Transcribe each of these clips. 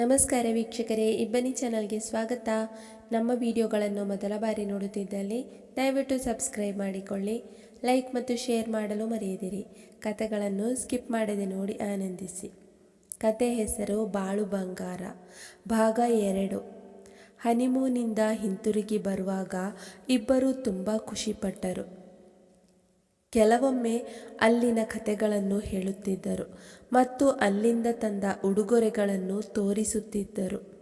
ನಮಸ್ಕಾರ ವೀಕ್ಷಕರೇ, ಇಬ್ಬನಿ ಚಾನಲ್ಗೆ ಸ್ವಾಗತ. ನಮ್ಮ ವಿಡಿಯೋಗಳನ್ನು ಮೊದಲ ಬಾರಿ ನೋಡುತ್ತಿದ್ದಲ್ಲಿ ದಯವಿಟ್ಟು ಸಬ್ಸ್ಕ್ರೈಬ್ ಮಾಡಿಕೊಳ್ಳಿ, ಲೈಕ್ ಮತ್ತು ಶೇರ್ ಮಾಡಲು ಮರೆಯದಿರಿ. ಕಥೆಗಳನ್ನು ಸ್ಕಿಪ್ ಮಾಡದೆ ನೋಡಿ ಆನಂದಿಸಿ. ಕತೆ ಹೆಸರು ಬಾಳು ಬಂಗಾರ. ಭಾಗ ಎರಡು. ಹನಿಮೂನಿಂದ ಹಿಂತಿರುಗಿ ಬರುವಾಗ ಇಬ್ಬರು ತುಂಬ ಖುಷಿಪಟ್ಟರು. ಕೆಲವೊಮ್ಮೆ ಅಲ್ಲಿನ ಕಥೆಗಳನ್ನು ಹೇಳುತ್ತಿದ್ದರು ಮತ್ತು ಅಲ್ಲಿಂದ ತಂದ ಉಡುಗೊರೆಗಳನ್ನು ತೋರಿಸುತ್ತಿದ್ದರು.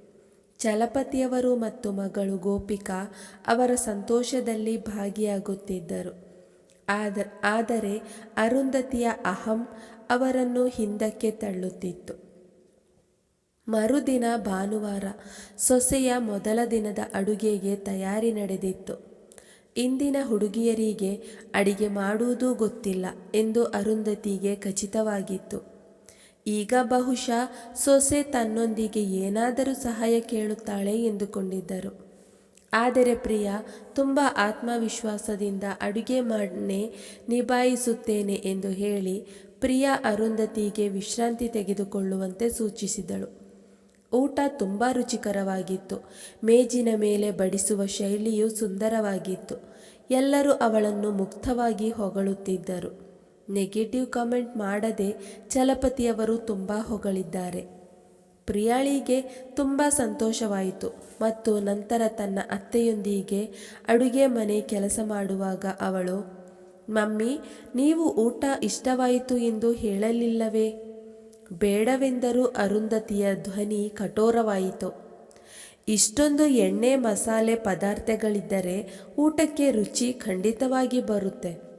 ಚಲಪತಿಯವರು ಮತ್ತು ಮಗಳು ಗೋಪಿಕಾ ಅವರ ಸಂತೋಷದಲ್ಲಿ ಭಾಗಿಯಾಗುತ್ತಿದ್ದರು. ಆದ, ಆದರೆ ಅರುಂಧತಿಯ ಅಹಂ ಅವರನ್ನು ಹಿಂದಕ್ಕೆ ತಳ್ಳುತ್ತಿತ್ತು. ಮರುದಿನ ಭಾನುವಾರ ಸೊಸೆಯ ಮೊದಲ ದಿನದ ಅಡುಗೆಗೆ ತಯಾರಿ ನಡೆದಿತ್ತು. ಇಂದಿನ ಹುಡುಗಿಯರಿಗೆ ಅಡಿಗೆ ಮಾಡುವುದೂ ಗೊತ್ತಿಲ್ಲ ಎಂದು ಅರುಂಧತಿಗೆ ಖಚಿತವಾಗಿತ್ತು. ಈಗ ಬಹುಶಃ ಸೊಸೆ ತನ್ನೊಂದಿಗೆ ಏನಾದರೂ ಸಹಾಯ ಕೇಳುತ್ತಾಳೆ ಎಂದುಕೊಂಡಿದ್ದರು. ಆದರೆ ಪ್ರಿಯ ತುಂಬ ಆತ್ಮವಿಶ್ವಾಸದಿಂದ ಅಡುಗೆ ಮಾಡನೆ ನಿಭಾಯಿಸುತ್ತೇನೆ ಎಂದು ಹೇಳಿ ಪ್ರಿಯ ಅರುಂಧತಿಗೆ ವಿಶ್ರಾಂತಿ ತೆಗೆದುಕೊಳ್ಳುವಂತೆ ಸೂಚಿಸಿದಳು. ಊಟ ತುಂಬ ರುಚಿಕರವಾಗಿತ್ತು. ಮೇಜಿನ ಮೇಲೆ ಬಡಿಸುವ ಶೈಲಿಯು ಸುಂದರವಾಗಿತ್ತು. ಎಲ್ಲರೂ ಅವಳನ್ನು ಮುಕ್ತವಾಗಿ ಹೊಗಳುತ್ತಿದ್ದರು. ನೆಗೆಟಿವ್ ಕಮೆಂಟ್ ಮಾಡದೆ ಚಲಪತಿಯವರು ತುಂಬ ಹೊಗಳಿದ್ದಾರೆ. ಪ್ರಿಯಾಳಿಗೆ ತುಂಬ ಸಂತೋಷವಾಯಿತು ಮತ್ತು ನಂತರ ತನ್ನ ಅತ್ತೆಯೊಂದಿಗೆ ಅಡುಗೆ ಮನೆ ಕೆಲಸ ಮಾಡುವಾಗ ಅವಳು, ಮಮ್ಮಿ, ನೀವು ಊಟ ಇಷ್ಟವಾಯಿತು ಎಂದು ಹೇಳಲಿಲ್ಲವೇ? ಬೇಡವೆಂದರೂ ಅರುಂಧತಿಯ ಧ್ವನಿ ಕಠೋರವಾಯಿತು. ಇಷ್ಟೊಂದು ಎಣ್ಣೆ ಮಸಾಲೆ ಪದಾರ್ಥಗಳಿದ್ದರೆ ಊಟಕ್ಕೆ ರುಚಿ ಖಂಡಿತವಾಗಿ ಬರುತ್ತೆ.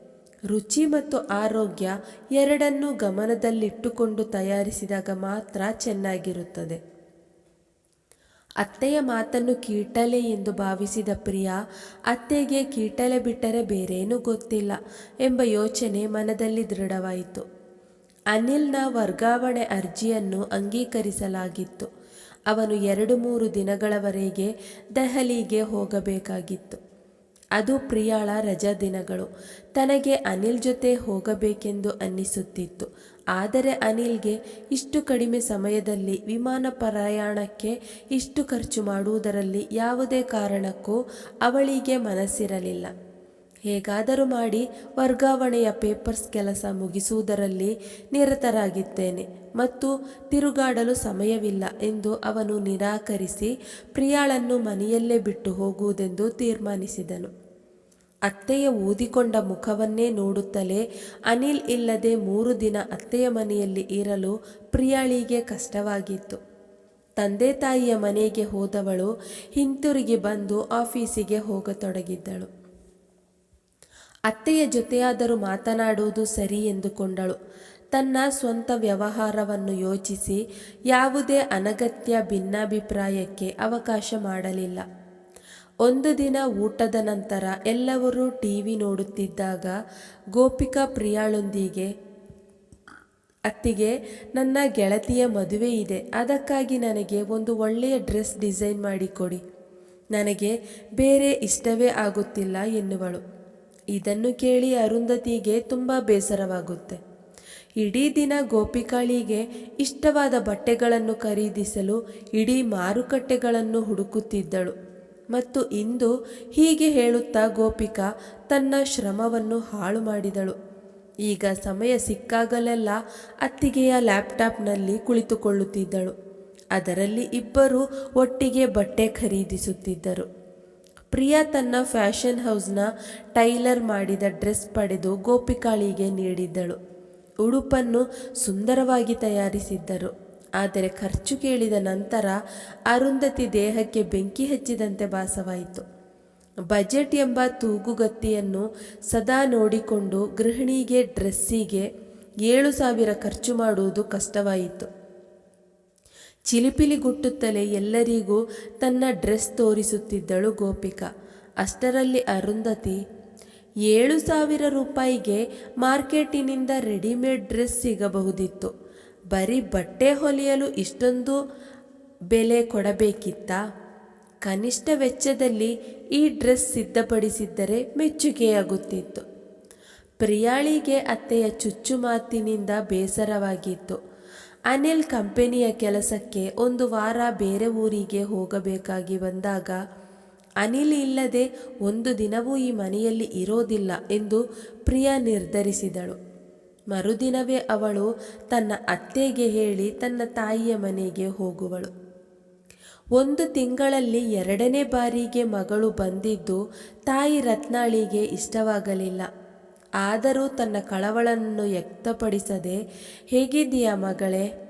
ರುಚಿ ಮತ್ತು ಆರೋಗ್ಯ ಎರಡನ್ನೂ ಗಮನದಲ್ಲಿಟ್ಟುಕೊಂಡು ತಯಾರಿಸಿದಾಗ ಮಾತ್ರ ಚೆನ್ನಾಗಿರುತ್ತದೆ. ಅತ್ತೆಯ ಮಾತನ್ನು ಕೀಟಲೆ ಎಂದು ಭಾವಿಸಿದ ಪ್ರಿಯ, ಅತ್ತೆಗೆ ಕೀಟಲೆ ಬಿಟ್ಟರೆ ಬೇರೇನೂ ಗೊತ್ತಿಲ್ಲ ಎಂಬ ಯೋಚನೆ ಮನದಲ್ಲಿ ದೃಢವಾಯಿತು. ಅನಿಲ್ನ ವರ್ಗಾವಣೆ ಅರ್ಜಿಯನ್ನು ಅಂಗೀಕರಿಸಲಾಗಿತ್ತು. ಅವನು ಎರಡು ಮೂರು ದಿನಗಳವರೆಗೆ ದೆಹಲಿಗೆ ಹೋಗಬೇಕಾಗಿತ್ತು. ಅದು ಪ್ರಿಯಾಳ ರಜಾ ದಿನಗಳು. ತನಗೆ ಅನಿಲ್ ಜೊತೆ ಹೋಗಬೇಕೆಂದು ಅನ್ನಿಸುತ್ತಿತ್ತು. ಆದರೆ ಅನಿಲ್ಗೆ ಇಷ್ಟು ಕಡಿಮೆ ಸಮಯದಲ್ಲಿ ವಿಮಾನ ಪ್ರಯಾಣಕ್ಕೆ ಇಷ್ಟು ಖರ್ಚು ಮಾಡುವುದರಲ್ಲಿ ಯಾವುದೇ ಕಾರಣಕ್ಕೂ ಅವಳಿಗೆ ಮನಸ್ಸಿರಲಿಲ್ಲ. ಹೇಗಾದರೂ ಮಾಡಿ ವರ್ಗಾವಣೆಯ ಪೇಪರ್ಸ್ ಕೆಲಸ ಮುಗಿಸುವುದರಲ್ಲಿ ನಿರತರಾಗಿದ್ದೇನೆ ಮತ್ತು ತಿರುಗಾಡಲು ಸಮಯವಿಲ್ಲ ಎಂದು ಅವನು ನಿರಾಕರಿಸಿ ಪ್ರಿಯಾಳನ್ನು ಮನೆಯಲ್ಲೇ ಬಿಟ್ಟು ಹೋಗುವುದೆಂದು ತೀರ್ಮಾನಿಸಿದನು. ಅತ್ತೆಯ ಊದಿಕೊಂಡ ಮುಖವನ್ನೇ ನೋಡುತ್ತಲೇ ಅನಿಲ್ ಇಲ್ಲದೆ ಮೂರು ದಿನ ಅತ್ತೆಯ ಮನೆಯಲ್ಲಿ ಇರಲು ಪ್ರಿಯಾಳಿಗೆ ಕಷ್ಟವಾಗಿತ್ತು. ತಂದೆ ತಾಯಿಯ ಮನೆಗೆ ಹೋದವಳು ಹಿಂತಿರುಗಿ ಬಂದು ಆಫೀಸಿಗೆ ಹೋಗತೊಡಗಿದ್ದಳು. ಅತ್ತೆಯ ಜೊತೆಯಾದರೂ ಮಾತನಾಡುವುದು ಸರಿ ಎಂದುಕೊಂಡಳು. ತನ್ನ ಸ್ವಂತ ವ್ಯವಹಾರವನ್ನು ಯೋಚಿಸಿ ಯಾವುದೇ ಅನಗತ್ಯ ಭಿನ್ನಾಭಿಪ್ರಾಯಕ್ಕೆ ಅವಕಾಶ ಮಾಡಲಿಲ್ಲ. ಒಂದು ದಿನ ಊಟದ ನಂತರ ಎಲ್ಲರೂ ಟಿವಿ ನೋಡುತ್ತಿದ್ದಾಗ ಗೋಪಿಕಾ ಪ್ರಿಯಾಳೊಂದಿಗೆ, ಅತ್ತಿಗೆ, ನನ್ನ ಗೆಳತಿಯ ಮದುವೆ ಇದೆ. ಅದಕ್ಕಾಗಿ ನನಗೆ ಒಂದು ಒಳ್ಳೆಯ ಡ್ರೆಸ್ ಡಿಸೈನ್ ಮಾಡಿಕೊಡಿ. ನನಗೆ ಬೇರೆ ಇಷ್ಟವೇ ಆಗುತ್ತಿಲ್ಲ ಎನ್ನುವಳು. ಇದನ್ನು ಕೇಳಿ ಅರುಂಧತಿಗೆ ತುಂಬ ಬೇಸರವಾಗುತ್ತೆ. ಇಡೀ ದಿನ ಗೋಪಿಕಾಳಿಗೆ ಇಷ್ಟವಾದ ಬಟ್ಟೆಗಳನ್ನು ಖರೀದಿಸಲು ಇಡೀ ಮಾರುಕಟ್ಟೆಗಳನ್ನು ಹುಡುಕುತ್ತಿದ್ದಳು. ಮತ್ತು ಇಂದು ಹೀಗೆ ಹೇಳುತ್ತಾ ಗೋಪಿಕಾ ತನ್ನ ಶ್ರಮವನ್ನು ಹಾಳು ಮಾಡಿದಳು. ಈಗ ಸಮಯ ಸಿಕ್ಕಾಗಲೆಲ್ಲ ಅತ್ತಿಗೆಯ ಲ್ಯಾಪ್ಟಾಪ್ನಲ್ಲಿ ಕುಳಿತುಕೊಳ್ಳುತ್ತಿದ್ದಳು. ಅದರಲ್ಲಿ ಇಬ್ಬರು ಒಟ್ಟಿಗೆ ಬಟ್ಟೆ ಖರೀದಿಸುತ್ತಿದ್ದರು. ಪ್ರಿಯಾ ತನ್ನ ಫ್ಯಾಷನ್ ಹೌಸ್ನ ಟೈಲರ್ ಮಾಡಿದ ಡ್ರೆಸ್ ಪಡೆದು ಗೋಪಿಕಾಳಿಗೆ ನೀಡಿದ್ದಳು. ಉಡುಪನ್ನು ಸುಂದರವಾಗಿ ತಯಾರಿಸಿದ್ದರು. ಆದರೆ ಖರ್ಚು ಕೇಳಿದ ನಂತರ ಅರುಂಧತಿ ದೇಹಕ್ಕೆ ಬೆಂಕಿ ಹಚ್ಚಿದಂತೆ ಭಾಸವಾಯಿತು. ಬಜೆಟ್ ಎಂಬ ತೂಗುಗತ್ತಿಯನ್ನು ಸದಾ ನೋಡಿಕೊಂಡು ಗೃಹಿಣಿಗೆ, ಡ್ರೆಸ್ಸಿಗೆ ಏಳು ಸಾವಿರ ಖರ್ಚು ಮಾಡುವುದು ಕಷ್ಟವಾಯಿತು. ಚಿಲಿಪಿಲಿಗುಟ್ಟುತ್ತಲೇ ಎಲ್ಲರಿಗೂ ತನ್ನ ಡ್ರೆಸ್ ತೋರಿಸುತ್ತಿದ್ದಳು ಗೋಪಿಕಾ. ಅಷ್ಟರಲ್ಲಿ ಅರುಂಧತಿ, ಏಳು ಸಾವಿರ ರೂಪಾಯಿಗೆ ಮಾರ್ಕೆಟಿನಿಂದ ರೆಡಿಮೇಡ್ ಡ್ರೆಸ್ ಸಿಗಬಹುದಿತ್ತು. ಬರೀ ಬಟ್ಟೆ ಹೊಲಿಯಲು ಇಷ್ಟೊಂದು ಬೆಲೆ ಕೊಡಬೇಕಿತ್ತ? ಕನಿಷ್ಠ ವೆಚ್ಚದಲ್ಲಿ ಈ ಡ್ರೆಸ್ ಸಿದ್ಧಪಡಿಸಿದ್ದರೆ ಮೆಚ್ಚುಗೆಯಾಗುತ್ತಿತ್ತು. ಪ್ರಿಯಾಳಿಗೆ ಅತ್ತೆಯ ಚುಚ್ಚುಮಾತಿನಿಂದ ಬೇಸರವಾಗಿತ್ತು. ಅನಿಲ್ ಕಂಪನಿಯ ಕೆಲಸಕ್ಕೆ ಒಂದು ವಾರ ಬೇರೆ ಊರಿಗೆ ಹೋಗಬೇಕಾಗಿ ಬಂದಾಗ, ಅನಿಲ್ ಇಲ್ಲದೆ ಒಂದು ದಿನವೂ ಈ ಮನೆಯಲ್ಲಿ ಇರೋದಿಲ್ಲ ಎಂದು ಪ್ರಿಯಾ ನಿರ್ಧರಿಸಿದಳು. ಮರುದಿನವೇ ಅವಳು ತನ್ನ ಅತ್ತೆಗೆ ಹೇಳಿ ತನ್ನ ತಾಯಿಯ ಮನೆಗೆ ಹೋಗುವಳು. ಒಂದು ತಿಂಗಳಲ್ಲಿ ಎರಡನೇ ಬಾರಿಗೆ ಮಗಳು ಬಂದಿದ್ದು ತಾಯಿ ರತ್ನಾಳಿಗೆ ಇಷ್ಟವಾಗಲಿಲ್ಲ. ಆದರೂ ತನ್ನ ಕಳವಳನ್ನು ವ್ಯಕ್ತಪಡಿಸದೆ, ಹೇಗಿದ್ದೀಯ ಮಗಳೇ?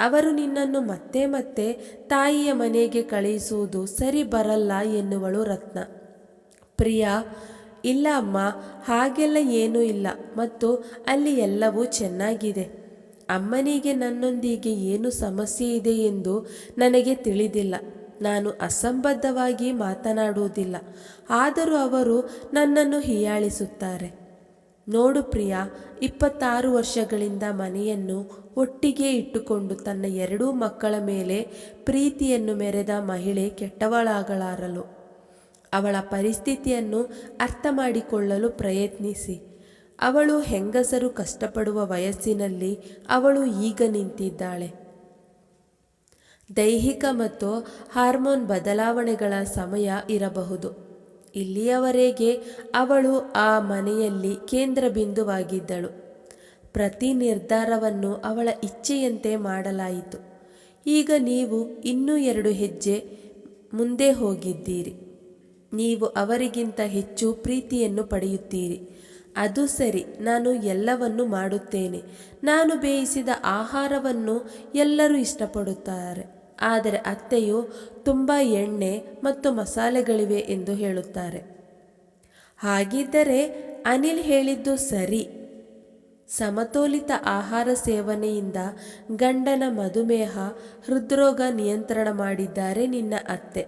ಅವರು ನಿನ್ನನ್ನು ಮತ್ತೆ ಮತ್ತೆ ತಾಯಿಯ ಮನೆಗೆ ಕಳುಹಿಸುವುದು ಸರಿ ಬರಲ್ಲ ಎನ್ನುವಳು ರತ್ನ. ಪ್ರಿಯಾ, ಇಲ್ಲ ಅಮ್ಮ, ಹಾಗೆಲ್ಲ ಏನೂ ಇಲ್ಲ ಮತ್ತು ಅಲ್ಲಿ ಎಲ್ಲವೂ ಚೆನ್ನಾಗಿದೆ. ಅಮ್ಮನಿಗೆ ನನ್ನೊಂದಿಗೆ ಏನು ಸಮಸ್ಯೆ ಇದೆ ಎಂದು ನನಗೆ ತಿಳಿದಿಲ್ಲ. ನಾನು ಅಸಂಬದ್ಧವಾಗಿ ಮಾತನಾಡುವುದಿಲ್ಲ. ಆದರೂ ಅವರು ನನ್ನನ್ನು ಹೀಯಾಳಿಸುತ್ತಾರೆ. ನೋಡು ಪ್ರಿಯಾ, ಇಪ್ಪತ್ತಾರು ವರ್ಷಗಳಿಂದ ಮನೆಯನ್ನು ಒಟ್ಟಿಗೆ ಇಟ್ಟುಕೊಂಡು ತನ್ನ ಎರಡೂ ಮಕ್ಕಳ ಮೇಲೆ ಪ್ರೀತಿಯನ್ನು ಮೆರೆದ ಮಹಿಳೆ ಕೆಟ್ಟವಳಾಗಲಾರಲು ಅವಳ ಪರಿಸ್ಥಿತಿಯನ್ನು ಅರ್ಥ ಮಾಡಿಕೊಳ್ಳಲು ಪ್ರಯತ್ನಿಸಿ. ಅವಳು ಹೆಂಗಸರು ಕಷ್ಟಪಡುವ ವಯಸ್ಸಿನಲ್ಲಿ ಅವಳು ಈಗ ನಿಂತಿದ್ದಾಳೆ. ದೈಹಿಕ ಮತ್ತು ಹಾರ್ಮೋನ್ ಬದಲಾವಣೆಗಳ ಸಮಯ ಇರಬಹುದು. ಇಲ್ಲಿಯವರೆಗೆ ಅವಳು ಆ ಮನೆಯಲ್ಲಿ ಕೇಂದ್ರ ಬಿಂದುವಾಗಿದ್ದಳು ಪ್ರತಿ ನಿರ್ಧಾರವನ್ನು ಅವಳ ಇಚ್ಛೆಯಂತೆ ಮಾಡಲಾಯಿತು. ಈಗ ನೀವು ಇನ್ನೂ ಎರಡು ಹೆಜ್ಜೆ ಮುಂದೆ ಹೋಗಿದ್ದೀರಿ. ನೀವು ಅವರಿಗಿಂತ ಹೆಚ್ಚು ಪ್ರೀತಿಯನ್ನು ಪಡೆಯುತ್ತೀರಿ. ಅದು ಸರಿ, ನಾನು ಎಲ್ಲವನ್ನು ಮಾಡುತ್ತೇನೆ. ನಾನು ಬೇಯಿಸಿದ ಆಹಾರವನ್ನು ಎಲ್ಲರೂ ಇಷ್ಟಪಡುತ್ತಾರೆ. ಆದರೆ ಅತ್ತೆಯು ತುಂಬ ಎಣ್ಣೆ ಮತ್ತು ಮಸಾಲೆಗಳಿವೆ ಎಂದು ಹೇಳುತ್ತಾರೆ. ಹಾಗಿದ್ದರೆ ಅನಿಲ್ ಹೇಳಿದ್ದು ಸರಿ. ಸಮತೋಲಿತ ಆಹಾರ ಸೇವನೆಯಿಂದ ಗಂಡನ ಮಧುಮೇಹ, ಹೃದ್ರೋಗ ನಿಯಂತ್ರಣ ಮಾಡಿದ್ದಾರೆ ನಿನ್ನ ಅತ್ತೆ.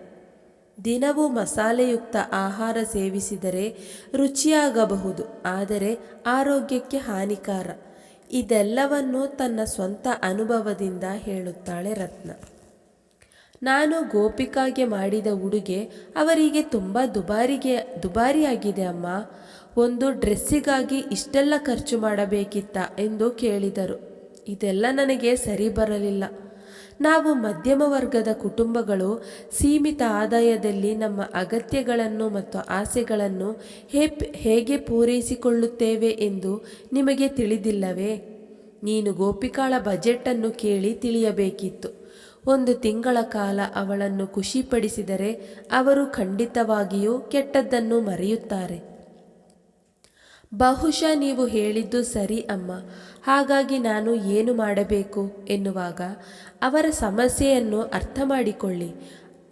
ದಿನವೂ ಮಸಾಲೆಯುಕ್ತ ಆಹಾರ ಸೇವಿಸಿದರೆ ರುಚಿಯಾಗಬಹುದು, ಆದರೆ ಆರೋಗ್ಯಕ್ಕೆ ಹಾನಿಕಾರ. ಇದೆಲ್ಲವನ್ನು ತನ್ನ ಸ್ವಂತ ಅನುಭವದಿಂದ ಹೇಳುತ್ತಾಳೆ ರತ್ನ. ನಾನು ಗೋಪಿಕಾಗೆ ಮಾಡಿದ ಉಡುಗೆ ಅವರಿಗೆ ತುಂಬ ದುಬಾರಿಗೆ, ದುಬಾರಿಯಾಗಿದೆ ಅಮ್ಮ. ಒಂದು ಡ್ರೆಸ್ಸಿಗಾಗಿ ಇಷ್ಟೆಲ್ಲ ಖರ್ಚು ಮಾಡಬೇಕಿತ್ತ ಎಂದು ಕೇಳಿದರು. ಇದೆಲ್ಲ ನನಗೆ ಸರಿ ಬರಲಿಲ್ಲ. ನಾವು ಮಧ್ಯಮ ವರ್ಗದ ಕುಟುಂಬಗಳು, ಸೀಮಿತ ಆದಾಯದಲ್ಲಿ ನಮ್ಮ ಅಗತ್ಯಗಳನ್ನು ಮತ್ತು ಆಸೆಗಳನ್ನು ಹೇಗೆ ಪೂರೈಸಿಕೊಳ್ಳುತ್ತೇವೆ ಎಂದು ನಿಮಗೆ ತಿಳಿದಿಲ್ಲವೇ? ನೀನು ಗೋಪಿಕಾಳ ಬಜೆಟನ್ನು ಕೇಳಿ ತಿಳಿಯಬೇಕಿತ್ತು. ಒಂದು ತಿಂಗಳ ಕಾಲ ಅವಳನ್ನು ಖುಷಿಪಡಿಸಿದರೆ ಅವರು ಖಂಡಿತವಾಗಿಯೂ ಕೆಟ್ಟದ್ದನ್ನು ಮರೆಯುತ್ತಾರೆ. ಬಹುಶಃ ನೀವು ಹೇಳಿದ್ದು ಸರಿ ಅಮ್ಮ. ಹಾಗಾಗಿ ನಾನು ಏನು ಮಾಡಬೇಕು ಎನ್ನುವಾಗ ಅವರ ಸಮಸ್ಯೆಯನ್ನು ಅರ್ಥ ಮಾಡಿಕೊಳ್ಳಿ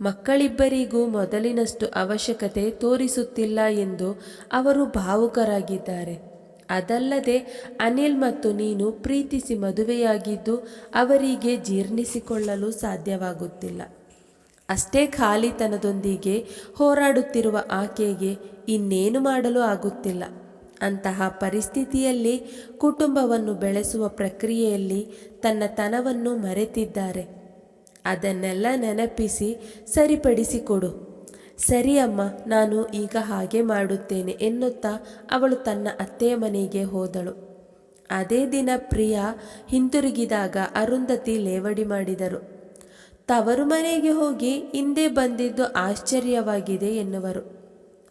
ಮಕ್ಕಳಿಬ್ಬರಿಗೂ ಮೊದಲಿನಷ್ಟು ಅವಶ್ಯಕತೆ ತೋರಿಸುತ್ತಿಲ್ಲ ಎಂದು ಅವರು ಭಾವುಕರಾಗಿದ್ದಾರೆ. ಅದಲ್ಲದೆ ಅನಿಲ್ ಮತ್ತು ನೀನು ಪ್ರೀತಿಸಿ ಮದುವೆಯಾಗಿದ್ದು ಅವರಿಗೆ ಜೀರ್ಣಿಸಿಕೊಳ್ಳಲು ಸಾಧ್ಯವಾಗುತ್ತಿಲ್ಲ. ಅಷ್ಟೇ ಖಾಲಿತನದೊಂದಿಗೆ ಹೋರಾಡುತ್ತಿರುವ ಆಕೆಗೆ ಇನ್ನೇನು ಮಾಡಲು ಆಗುತ್ತಿಲ್ಲ. ಅಂತಹ ಪರಿಸ್ಥಿತಿಯಲ್ಲಿ ಕುಟುಂಬವನ್ನು ಬೆಳೆಸುವ ಪ್ರಕ್ರಿಯೆಯಲ್ಲಿ ತನ್ನ ತನವನ್ನು ಮರೆತಿದ್ದಾರೆ. ಅದನ್ನೆಲ್ಲ ನೆನಪಿಸಿ ಸರಿಪಡಿಸಿಕೊಡು. ಸರಿ ಅಮ್ಮ, ನಾನು ಈಗ ಹಾಗೆ ಮಾಡುತ್ತೇನೆ ಎನ್ನುತ್ತಾ ಅವಳು ತನ್ನ ಅತ್ತೆಯ ಮನೆಗೆ ಹೋದಳು. ಅದೇ ದಿನ ಪ್ರಿಯಾ ಹಿಂತಿರುಗಿದಾಗ ಅರುಂಧತಿ ಲೇವಡಿ ಮಾಡಿದರು. ತವರು ಮನೆಗೆ ಹೋಗಿ ಹಿಂದೆ ಬಂದಿದ್ದು ಆಶ್ಚರ್ಯವಾಗಿದೆ ಎನ್ನುವರು.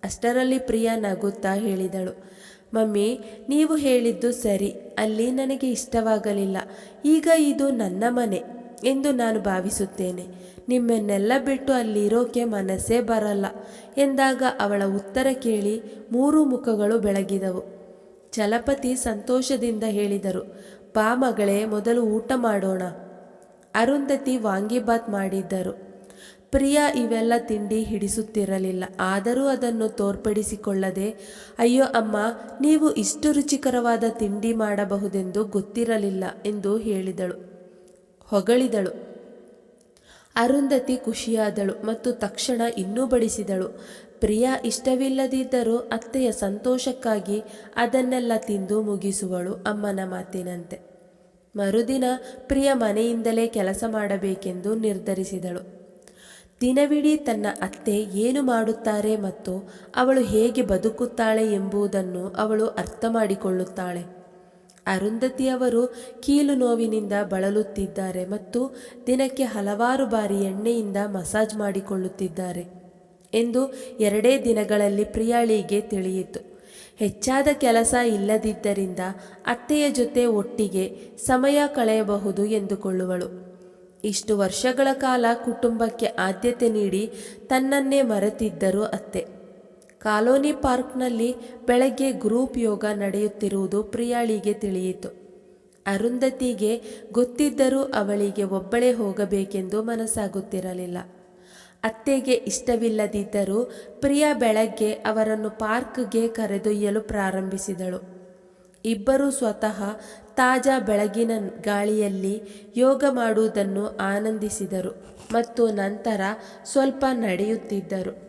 ಅಷ್ಟರಲ್ಲಿ ಪ್ರಿಯಾ ನಗುತ್ತಾ ಹೇಳಿದಳು, ಮಮ್ಮಿ, ನೀವು ಹೇಳಿದ್ದು ಸರಿ, ಅಲ್ಲಿ ನನಗೆ ಇಷ್ಟವಾಗಲಿಲ್ಲ. ಈಗ ಇದು ನನ್ನ ಮನೆ. ಎಂದು ನಾನು ಭಾವಿಸುತ್ತೇನೆ. ನಿಮ್ಮನ್ನೆಲ್ಲ ಬಿಟ್ಟು ಅಲ್ಲಿರೋಕೆ ಮನಸ್ಸೇ ಬರಲ್ಲ ಎಂದಾಗ ಅವಳ ಉತ್ತರ ಕೇಳಿ ಮೂರು ಮುಖಗಳು ಬೆಳಗಿದವು. ಚಲಪತಿ ಸಂತೋಷದಿಂದ ಹೇಳಿದರು, ಬಾ ಮಗಳೇ, ಮೊದಲು ಊಟ ಮಾಡೋಣ ಅರುಂಧತಿ ವಾಂಗಿಬಾತ್ ಮಾಡಿದ್ದರು. ಪ್ರಿಯಾ, ಇವೆಲ್ಲ ತಿಂಡಿ ಹಿಡಿಸುತ್ತಿರಲಿಲ್ಲ. ಆದರೂ ಅದನ್ನು ತೋರ್ಪಡಿಸಿಕೊಳ್ಳದೆ ಅಯ್ಯೋ ಅಮ್ಮ, ನೀವು ಇಷ್ಟು ರುಚಿಕರವಾದ ತಿಂಡಿ ಮಾಡಬಹುದೆಂದು ಗೊತ್ತಿರಲಿಲ್ಲ ಎಂದು ಹೇಳಿದಳು. ಹೊಗಳಿದಳು. ಅರುಂಧತಿ ಖುಷಿಯಾದಳು ಮತ್ತು ತಕ್ಷಣ ಇನ್ನೂ ಬಡಿಸಿದಳು. ಪ್ರಿಯಾ ಇಷ್ಟವಿಲ್ಲದಿದ್ದರೂ ಅತ್ತೆಯ ಸಂತೋಷಕ್ಕಾಗಿ ಅದನ್ನೆಲ್ಲ ತಿಂದು ಮುಗಿಸುವಳು ಅಮ್ಮನ ಮಾತಿನಂತೆ. ಮರುದಿನ ಪ್ರಿಯ ಮನೆಯಿಂದಲೇ ಕೆಲಸ ಮಾಡಬೇಕೆಂದು ನಿರ್ಧರಿಸಿದಳು. ದಿನವಿಡೀ ತನ್ನ ಅತ್ತೆ ಏನು ಮಾಡುತ್ತಾರೆ ಮತ್ತು ಅವಳು ಹೇಗೆ ಬದುಕುತ್ತಾಳೆ ಎಂಬುದನ್ನು ಅವಳು ಅರ್ಥ ಮಾಡಿಕೊಳ್ಳುತ್ತಾಳೆ ಅರುಂಧತಿಯವರು ಕೀಲು ನೋವಿನಿಂದ ಬಳಲುತ್ತಿದ್ದಾರೆ ಮತ್ತು ದಿನಕ್ಕೆ ಹಲವಾರು ಬಾರಿ ಎಣ್ಣೆಯಿಂದ ಮಸಾಜ್ ಮಾಡಿಕೊಳ್ಳುತ್ತಿದ್ದಾರೆ ಎಂದು ಎರಡೇ ದಿನಗಳಲ್ಲಿ ಪ್ರಿಯಾಳಿಗೆ ತಿಳಿಯಿತು. ಹೆಚ್ಚಾದ ಕೆಲಸ ಇಲ್ಲದಿದ್ದರಿಂದ ಅತ್ತೆಯ ಜೊತೆ ಒಟ್ಟಿಗೆ ಸಮಯ ಕಳೆಯಬಹುದು ಎಂದುಕೊಳ್ಳುವಳು. ಇಷ್ಟು ವರ್ಷಗಳ ಕಾಲ ಕುಟುಂಬಕ್ಕೆ ಆದ್ಯತೆ ನೀಡಿ ತನ್ನನ್ನೇ ಮರೆತಿದ್ದರು ಅತ್ತೆ. ಕಾಲೋನಿ ಪಾರ್ಕ್ನಲ್ಲಿ ಬೆಳಗ್ಗೆ ಗ್ರೂಪ್ ಯೋಗ ನಡೆಯುತ್ತಿರುವುದು ಪ್ರಿಯಾಳಿಗೆ ತಿಳಿಯಿತು. ಅರುಂಧತಿಗೆ ಗೊತ್ತಿದ್ದರೂ ಅವಳಿಗೆ ಒಬ್ಬಳೇ ಹೋಗಬೇಕೆಂದು ಮನಸ್ಸಾಗುತ್ತಿರಲಿಲ್ಲ. ಅತ್ತೆಗೆ ಇಷ್ಟವಿಲ್ಲದಿದ್ದರೂ ಪ್ರಿಯಾ ಬೆಳಗ್ಗೆ ಅವರನ್ನು ಪಾರ್ಕ್ಗೆ ಕರೆದೊಯ್ಯಲು ಪ್ರಾರಂಭಿಸಿದಳು. ಇಬ್ಬರೂ ಸ್ವತಃ ತಾಜಾ ಬೆಳಗಿನ ಗಾಳಿಯಲ್ಲಿ ಯೋಗ ಮಾಡುವುದನ್ನು ಆನಂದಿಸಿದರು ಮತ್ತು ನಂತರ ಸ್ವಲ್ಪ ನಡೆಯುತ್ತಿದ್ದರು.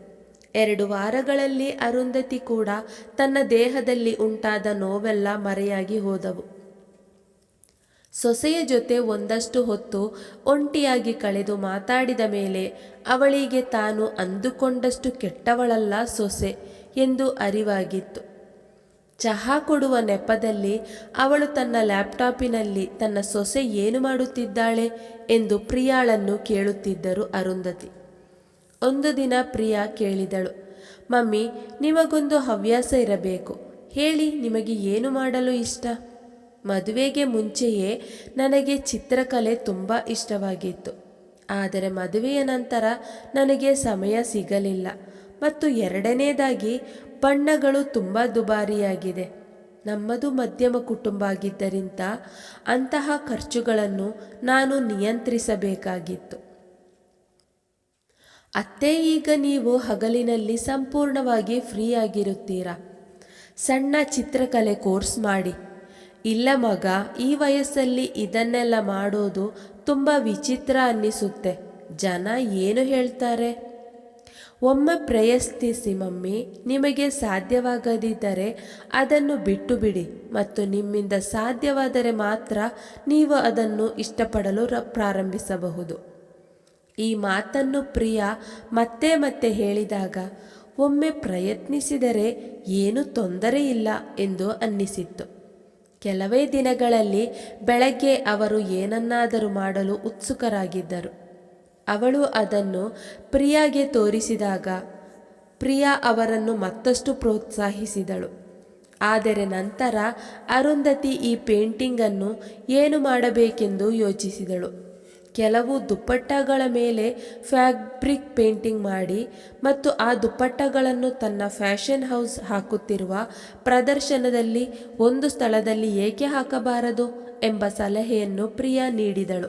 ಎರಡು ವಾರಗಳಲ್ಲಿ ಅರುಂಧತಿ ಕೂಡ ತನ್ನ ದೇಹದಲ್ಲಿ ಉಂಟಾದ ನೋವೆಲ್ಲ ಮರೆಯಾಗಿ ಹೋದವು. ಸೊಸೆಯ ಜೊತೆ ಒಂದಷ್ಟು ಹೊತ್ತು ಒಂಟಿಯಾಗಿ ಕಳೆದು ಮಾತಾಡಿದ ಮೇಲೆ ಅವಳಿಗೆ ತಾನು ಅಂದುಕೊಂಡಷ್ಟು ಕೆಟ್ಟವಳಲ್ಲ ಸೊಸೆ ಎಂದು ಅರಿವಾಗಿತ್ತು. ಚಹಾ ಕೊಡುವ ನೆಪದಲ್ಲಿ ಅವಳು ತನ್ನ ಲ್ಯಾಪ್ಟಾಪಿನಲ್ಲಿ ತನ್ನ ಸೊಸೆ ಏನು ಮಾಡುತ್ತಿದ್ದಾಳೆ ಎಂದು ಪ್ರಿಯಾಳನ್ನು ಕೇಳುತ್ತಿದ್ದರು ಅರುಂಧತಿ. ಒಂದು ದಿನ ಪ್ರಿಯಾ ಕೇಳಿದಳು, ಮಮ್ಮಿ, ನಿಮಗೊಂದು ಹವ್ಯಾಸ ಇರಬೇಕು. ಹೇಳಿ, ನಿಮಗೆ ಏನು ಮಾಡಲು ಇಷ್ಟ? ಮದುವೆಗೆ ಮುಂಚೆಯೇ ನನಗೆ ಚಿತ್ರಕಲೆ ತುಂಬ ಇಷ್ಟವಾಗಿತ್ತು. ಆದರೆ ಮದುವೆಯ ನಂತರ ನನಗೆ ಸಮಯ ಸಿಗಲಿಲ್ಲ ಮತ್ತು ಎರಡನೇದಾಗಿ ಬಣ್ಣಗಳು ತುಂಬ ದುಬಾರಿಯಾಗಿದೆ. ನಮ್ಮದು ಮಧ್ಯಮ ಕುಟುಂಬ ಆಗಿದ್ದರಿಂದ ಅಂತಹ ಖರ್ಚುಗಳನ್ನು ನಾನು ನಿಯಂತ್ರಿಸಬೇಕಾಗಿತ್ತು. ಅತ್ತೆ, ಈಗ ನೀವು ಹಗಲಿನಲ್ಲಿ ಸಂಪೂರ್ಣವಾಗಿ ಫ್ರೀ ಆಗಿರುತ್ತೀರಾ ಸಣ್ಣ ಚಿತ್ರಕಲೆ ಕೋರ್ಸ್ ಮಾಡಿ. ಇಲ್ಲ ಮಗ, ಈ ವಯಸ್ಸಲ್ಲಿ ಇದನ್ನೆಲ್ಲ ಮಾಡೋದು ತುಂಬ ವಿಚಿತ್ರ ಅನ್ನಿಸುತ್ತೆ. ಜನ ಏನು ಹೇಳ್ತಾರೆ? ಒಮ್ಮೆ ಪ್ರಯತ್ನಿಸಿ ಮಮ್ಮಿ, ನಿಮಗೆ ಸಾಧ್ಯವಾಗದಿದ್ದರೆ ಅದನ್ನು ಬಿಟ್ಟು ಬಿಡಿ ಮತ್ತು ನಿಮ್ಮಿಂದ ಸಾಧ್ಯವಾದರೆ ಮಾತ್ರ ನೀವು ಅದನ್ನು ಇಷ್ಟಪಡಲು ಪ್ರಾರಂಭಿಸಬಹುದು. ಈ ಮಾತನ್ನು ಪ್ರಿಯಾ ಮತ್ತೆ ಮತ್ತೆ ಹೇಳಿದಾಗ, ಒಮ್ಮೆ ಪ್ರಯತ್ನಿಸಿದರೆ ಏನು ತೊಂದರೆ ಇಲ್ಲ ಎಂದು ಅನ್ನಿಸಿತ್ತು. ಕೆಲವೇ ದಿನಗಳಲ್ಲಿ ಬೆಳಗ್ಗೆ ಅವರು ಏನನ್ನಾದರೂ ಮಾಡಲು ಉತ್ಸುಕರಾಗಿದ್ದರು. ಅವಳು ಅದನ್ನು ಪ್ರಿಯಾಗೆ ತೋರಿಸಿದಾಗ, ಪ್ರಿಯಾ ಅವರನ್ನು ಮತ್ತಷ್ಟು ಪ್ರೋತ್ಸಾಹಿಸಿದಳು. ಆದರೆ ನಂತರ ಅರುಂಧತಿ ಈ ಪೇಂಟಿಂಗನ್ನು ಏನು ಮಾಡಬೇಕೆಂದು ಯೋಚಿಸಿದಳು. ಕೆಲವು ದುಪ್ಪಟ್ಟಗಳ ಮೇಲೆ ಫ್ಯಾಬ್ರಿಕ್ ಪೇಂಟಿಂಗ್ ಮಾಡಿ ಮತ್ತು ಆ ದುಪ್ಪಟ್ಟಗಳನ್ನು ತನ್ನ ಫ್ಯಾಷನ್ ಹೌಸ್ ಹಾಕುತ್ತಿರುವ ಪ್ರದರ್ಶನದಲ್ಲಿ ಒಂದು ಸ್ಥಳದಲ್ಲಿ ಏಕೆ ಹಾಕಬಾರದು ಎಂಬ ಸಲಹೆಯನ್ನು ಪ್ರಿಯಾ ನೀಡಿದಳು.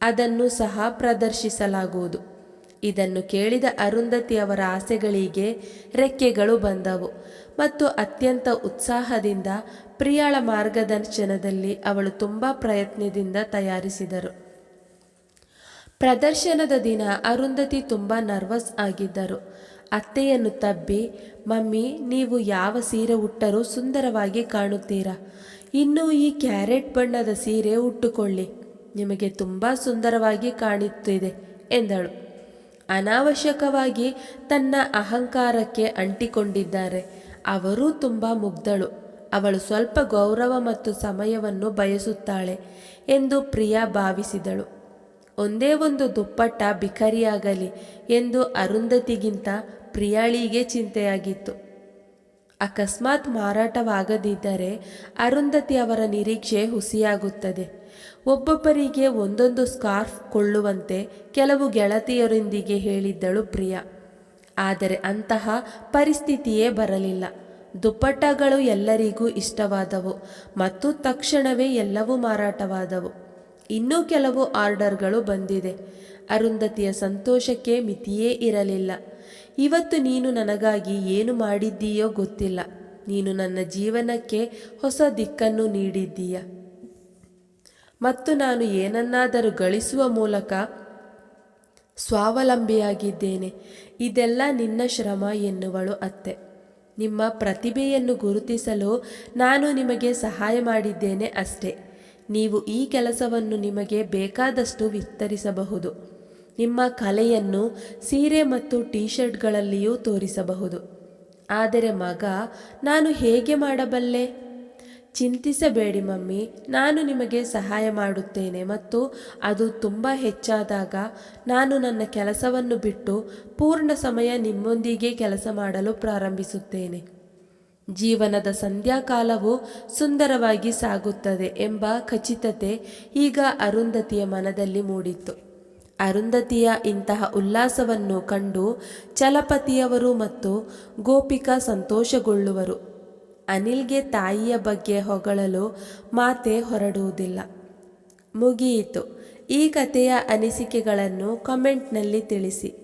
ಅದನ್ನು ಸಹ ಪ್ರದರ್ಶಿಸಲಾಗುವುದು. ಇದನ್ನು ಕೇಳಿದ ಅರುಂಧತಿ ಅವರ ಆಸೆಗಳಿಗೆ ರೆಕ್ಕೆಗಳು ಬಂದವು ಮತ್ತು ಅತ್ಯಂತ ಉತ್ಸಾಹದಿಂದ ಪ್ರಿಯಾಳ ಮಾರ್ಗದರ್ಶನದಲ್ಲಿ ಅವಳು ತುಂಬ ಪ್ರಯತ್ನದಿಂದ ತಯಾರಿಸಿದರು. ಪ್ರದರ್ಶನದ ದಿನ ಅರುಂಧತಿ ತುಂಬ ನರ್ವಸ್ ಆಗಿದ್ದರು. ಅತ್ತೆಯನ್ನು ತಬ್ಬಿ, ಮಮ್ಮಿ, ನೀವು ಯಾವ ಸೀರೆ ಉಟ್ಟರೂ ಸುಂದರವಾಗಿ ಕಾಣುತ್ತೀರಾ? ಇನ್ನು ಈ ಕ್ಯಾರೆಟ್ ಬಣ್ಣದ ಸೀರೆ ಉಟ್ಟುಕೊಳ್ಳಿ. ನಿಮಗೆ ತುಂಬ ಸುಂದರವಾಗಿ ಕಾಣುತ್ತಿದೆ ಎಂದಳು. ಅನಾವಶ್ಯಕವಾಗಿ ತನ್ನ ಅಹಂಕಾರಕ್ಕೆ ಅಂಟಿಕೊಂಡಿದ್ದಾರೆ. ಅವರೂ ತುಂಬ ಮುಗ್ಧಳು. ಅವಳು ಸ್ವಲ್ಪ ಗೌರವ ಮತ್ತು ಸಮಯವನ್ನು ಬಯಸುತ್ತಾಳೆ ಎಂದು ಪ್ರಿಯಾ ಭಾವಿಸಿದಳು. ಒಂದೇ ಒಂದು ದುಪ್ಪಟ್ಟ ಬಿಕರಿಯಾಗಲಿ ಎಂದು ಅರುಂಧತಿಗಿಂತ ಪ್ರಿಯಾಳಿಗೆ ಚಿಂತೆಯಾಗಿತ್ತು. ಅಕಸ್ಮಾತ್ ಮಾರಾಟವಾಗದಿದ್ದರೆ ಅರುಂಧತಿ ಅವರ ನಿರೀಕ್ಷೆ ಹುಸಿಯಾಗುತ್ತದೆ. ಒಬ್ಬೊಬ್ಬರಿಗೆ ಒಂದೊಂದು ಸ್ಕಾರ್ಫ್ ಕೊಳ್ಳುವಂತೆ ಕೆಲವು ಗೆಳತಿಯರೊಂದಿಗೆ ಹೇಳಿದ್ದಳು ಪ್ರಿಯಾ. ಆದರೆ ಅಂತಹ ಪರಿಸ್ಥಿತಿಯೇ ಬರಲಿಲ್ಲ. ದುಪ್ಪಟ್ಟಗಳು ಎಲ್ಲರಿಗೂ ಇಷ್ಟವಾದವು ಮತ್ತು ತಕ್ಷಣವೇ ಎಲ್ಲವೂ ಮಾರಾಟವಾದವು. ಇನ್ನೂ ಕೆಲವು ಆರ್ಡರ್ಗಳು ಬಂದಿದೆ. ಅರುಂಧತಿಯ ಸಂತೋಷಕ್ಕೆ ಮಿತಿಯೇ ಇರಲಿಲ್ಲ. ಇವತ್ತು ನೀನು ನನಗಾಗಿ ಏನು ಮಾಡಿದ್ದೀಯೋ ಗೊತ್ತಿಲ್ಲ. ನೀನು ನನ್ನ ಜೀವನಕ್ಕೆ ಹೊಸ ದಿಕ್ಕನ್ನು ನೀಡಿದ್ದೀಯ. ಮತ್ತು ನಾನು ಏನನ್ನಾದರೂ ಗಳಿಸುವ ಮೂಲಕ ಸ್ವಾವಲಂಬಿಯಾಗಿದ್ದೇನೆ. ಇದೆಲ್ಲ ನಿನ್ನ ಶ್ರಮ ಎನ್ನುವಳು ಅತ್ತೆ. ನಿಮ್ಮ ಪ್ರತಿಭೆಯನ್ನು ಗುರುತಿಸಲು ನಾನು ನಿಮಗೆ ಸಹಾಯ ಮಾಡಿದ್ದೇನೆ ಅಷ್ಟೇ. ನೀವು ಈ ಕೆಲಸವನ್ನು ನಿಮಗೆ ಬೇಕಾದಷ್ಟು ವಿಸ್ತರಿಸಬಹುದು. ನಿಮ್ಮ ಕಲೆಯನ್ನು ಸೀರೆ ಮತ್ತು ಟೀ ಶರ್ಟ್ಗಳಲ್ಲಿಯೂ ತೋರಿಸಬಹುದು. ಆದರೆ ಮಗ, ನಾನು ಹೇಗೆ ಮಾಡಬಲ್ಲೆ? ಚಿಂತಿಸಬೇಡಿ ಮಮ್ಮಿ, ನಾನು ನಿಮಗೆ ಸಹಾಯ ಮಾಡುತ್ತೇನೆ ಮತ್ತು ಅದು ತುಂಬ ಹೆಚ್ಚಾದಾಗ ನಾನು ನನ್ನ ಕೆಲಸವನ್ನು ಬಿಟ್ಟು ಪೂರ್ಣ ಸಮಯ ನಿಮ್ಮೊಂದಿಗೆ ಕೆಲಸ ಮಾಡಲು ಪ್ರಾರಂಭಿಸುತ್ತೇನೆ. ಜೀವನದ ಸಂಧ್ಯಾಕಾಲವು ಸುಂದರವಾಗಿ ಸಾಗುತ್ತದೆ ಎಂಬ ಖಚಿತತೆ ಈಗ ಅರುಂಧತಿಯ ಮನದಲ್ಲಿ ಮೂಡಿತ್ತು. ಅರುಂಧತಿಯ ಇಂತಹ ಉಲ್ಲಾಸವನ್ನು ಕಂಡು ಚಲಪತಿಯವರು ಮತ್ತು ಗೋಪಿಕಾ ಸಂತೋಷಗೊಳ್ಳುವರು. ಅನಿಲ್ಗೆ ತಾಯಿಯ ಬಗ್ಗೆ ಹೊಗಳಲು ಮಾತೆ ಹೊರಡುವುದಿಲ್ಲ. ಮುಗಿಯಿತು. ಈ ಕಥೆಯ ಅನಿಸಿಕೆಗಳನ್ನು ಕಮೆಂಟ್ನಲ್ಲಿ ತಿಳಿಸಿ.